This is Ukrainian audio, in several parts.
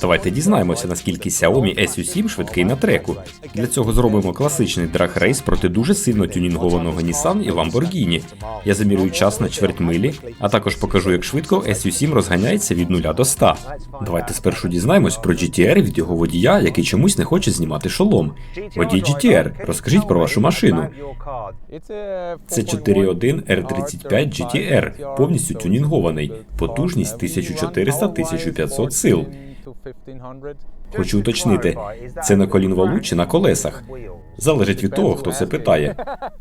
Давайте дізнаємося, наскільки Xiaomi SU7 швидкий на треку. Для цього зробимо класичний драг-рейс проти дуже сильно тюнінгованого Nissan і Lamborghini. Я замірюю час на чверть милі, а також покажу, як швидко SU7 розганяється від 0 до 100. Давайте спершу дізнаємось про GTR від його водія, який чомусь не хоче знімати шолом. Водій GTR, розкажіть про вашу машину. Це 4.1 R35 GTR, повністю тюнінгований, потужність 1400-1500 сил. Хочу уточнити, це на колінвалу чи на колесах? Залежить від того, хто це питає.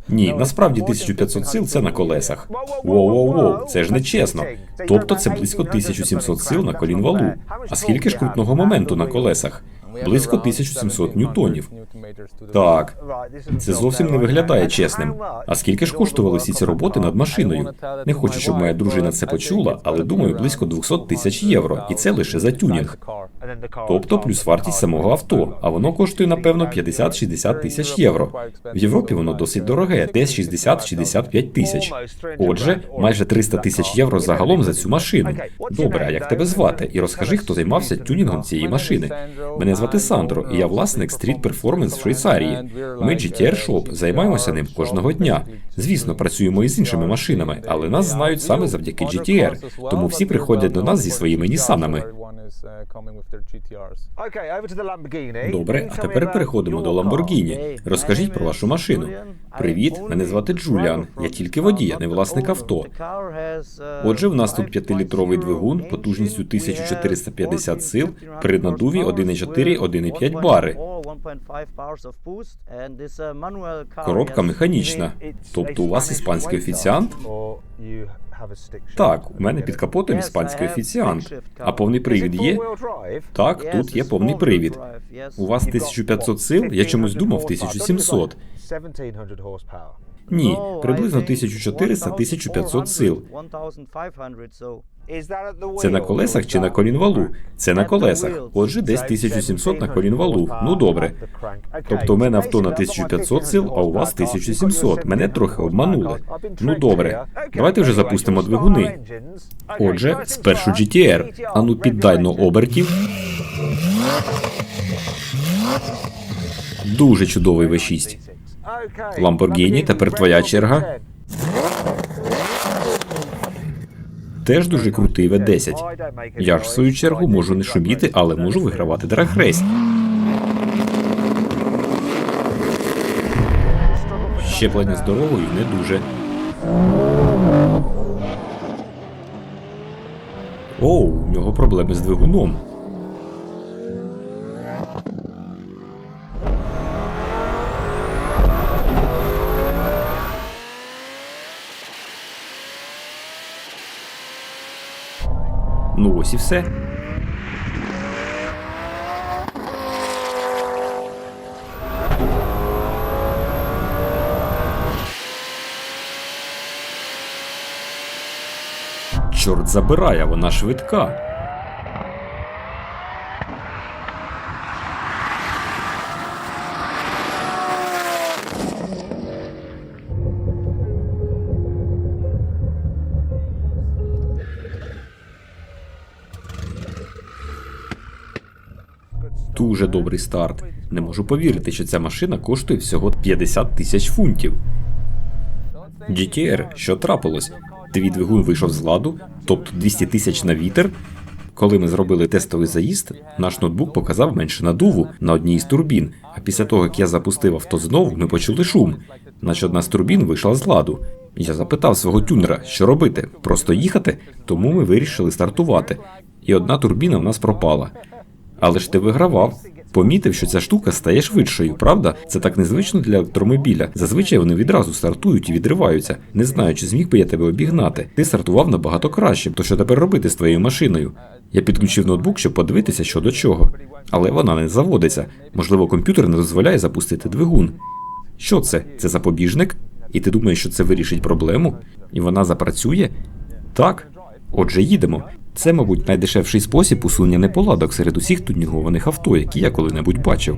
Ні, насправді 1500 сил це на колесах. Воу-воу-воу, це ж не чесно. Тобто це близько 1700 сил на колінвалу. А скільки ж крутного моменту на колесах? Близько 1700 ньютонів. Так, це зовсім не виглядає чесним. А скільки ж коштували всі ці роботи над машиною? Не хочу, щоб моя дружина це почула, але думаю, близько 200 тисяч євро, і це лише за тюнінг. Тобто плюс вартість самого авто, а воно коштує напевно 50-60 тисяч євро. В Європі воно досить дороге, десь 60-65 тисяч. Отже, майже 300 тисяч євро загалом за цю машину. Добре, а як тебе звати? І розкажи, хто займався тюнінгом цієї машини. Мене звати Сандро, і я власник Street Performance в Швейцарії. Ми GTR Shop, займаємося ним кожного дня. Звісно, працюємо і з іншими машинами, але нас знають саме завдяки GTR, тому всі приходять до нас зі своїми нісанами. Добре, а тепер переходимо до Lamborghini. Розкажіть про вашу машину. Привіт, мене звати Джуліан. Я тільки водій, а не власник авто. Отже, в нас тут 5-літровий двигун потужністю 1450 сил при надуві 1,4 1,5 бари. Коробка механічна. Тобто у вас іспанський офіціант? Так, у мене під капотом іспанський офіціант. А повний привід є? Так, тут є повний привід. У вас 1500 сил? Я чомусь думав 1700. Ні, приблизно 1400-1500 сил. Це на колесах чи на колінвалу? Це на колесах. Отже, десь 1700 на колінвалу. Ну добре. Тобто у мене авто на 1500 сил, а у вас 1700. Мене трохи обманули. Ну добре. Давайте вже запустимо двигуни. Отже, спершу GTR. Ану піддай но обертів. Дуже чудовий V6. Lamborghini, тепер твоя черга. Теж дуже крутий В10. Я ж в свою чергу можу не шуміти, але можу вигравати драгрейс. Щеплення з дорогою не дуже. Оу, у нього проблеми з двигуном. Ну ось і все. Чорт забирає, вона швидка. Дуже добрий старт. Не можу повірити, що ця машина коштує всього 50 тисяч фунтів. GTR, що трапилось? Твій двигун вийшов з ладу, тобто 200 тисяч на вітер. Коли ми зробили тестовий заїзд, наш ноутбук показав менше надуву на одній із турбін. А після того, як я запустив авто знову, ми почули шум, наче одна з турбін вийшла з ладу. Я запитав свого тюнера, що робити, просто їхати, тому ми вирішили стартувати. І одна турбіна в нас пропала. Але ж ти вигравав. Помітив, що ця штука стає швидшою, правда? Це так незвично для електромобіля. Зазвичай вони відразу стартують і відриваються. Не знаю, чи зміг би я тебе обігнати. Ти стартував набагато краще. То що тепер робити з твоєю машиною? Я підключив ноутбук, щоб подивитися, що до чого. Але вона не заводиться. Можливо, комп'ютер не дозволяє запустити двигун. Що це? Це запобіжник? І ти думаєш, що це вирішить проблему? І вона запрацює? Так. Отже, їдемо. Це, мабуть, найдешевший спосіб усунення неполадок серед усіх тюнінгованих авто, які я коли-небудь бачив.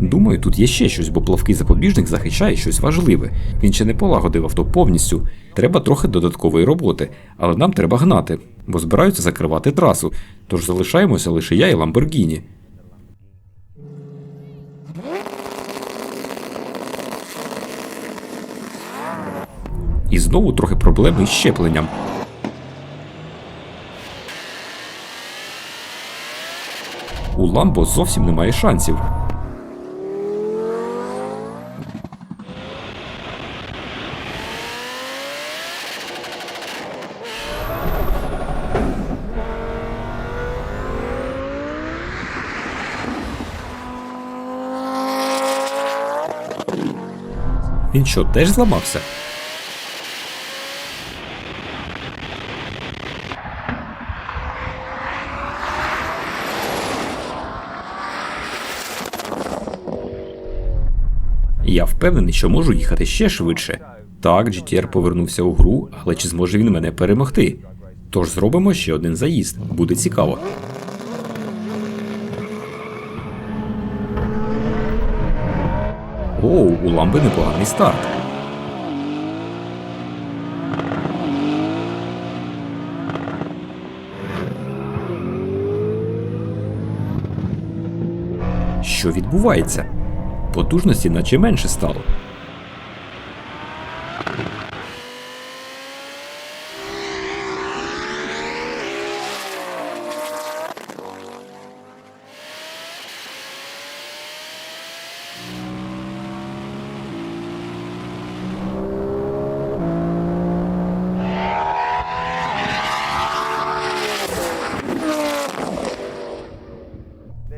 Думаю, тут є ще щось, бо плавкий запобіжник захищає щось важливе. Він ще не полагодив авто повністю. Треба трохи додаткової роботи, але нам треба гнати, бо збираються закривати трасу. Тож залишаємося лише я і Ламборгіні. І знову трохи проблеми із щепленням. У Ламбо зовсім немає шансів. Він що, теж зламався? Я впевнений, що можу їхати ще швидше. Так, GTR повернувся у гру, але чи зможе він мене перемогти? Тож зробимо ще один заїзд. Буде цікаво. Оу, у ламби непоганий старт. Що відбувається? Потужності наче менше стало.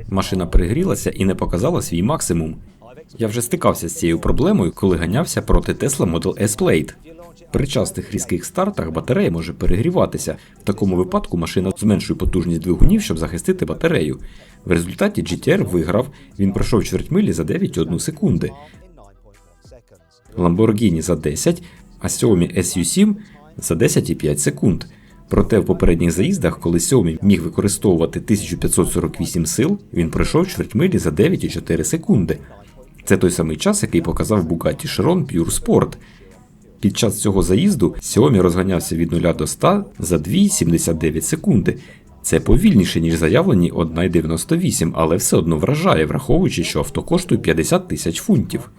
Машина перегрілася і не показала свій максимум. Я вже стикався з цією проблемою, коли ганявся проти Tesla Model S Plate. При частих різких стартах батарея може перегріватися. В такому випадку машина зменшує потужність двигунів, щоб захистити батарею. В результаті GTR виграв, він пройшов чвертьмилі за 9,1 секунди. Lamborghini за 10, а Xiaomi SU7 за 10,5 секунд. Проте в попередніх заїздах, коли Xiaomi міг використовувати 1548 сил, він пройшов чвертьмилі за 9,4 секунди. Це той самий час, який показав Bugatti Chiron Pure Sport. Під час цього заїзду Xiaomi розганявся від 0 до 100 за 2,79 секунди. Це повільніше, ніж заявлені 1,98, але все одно вражає, враховуючи, що авто коштує 50 тисяч фунтів.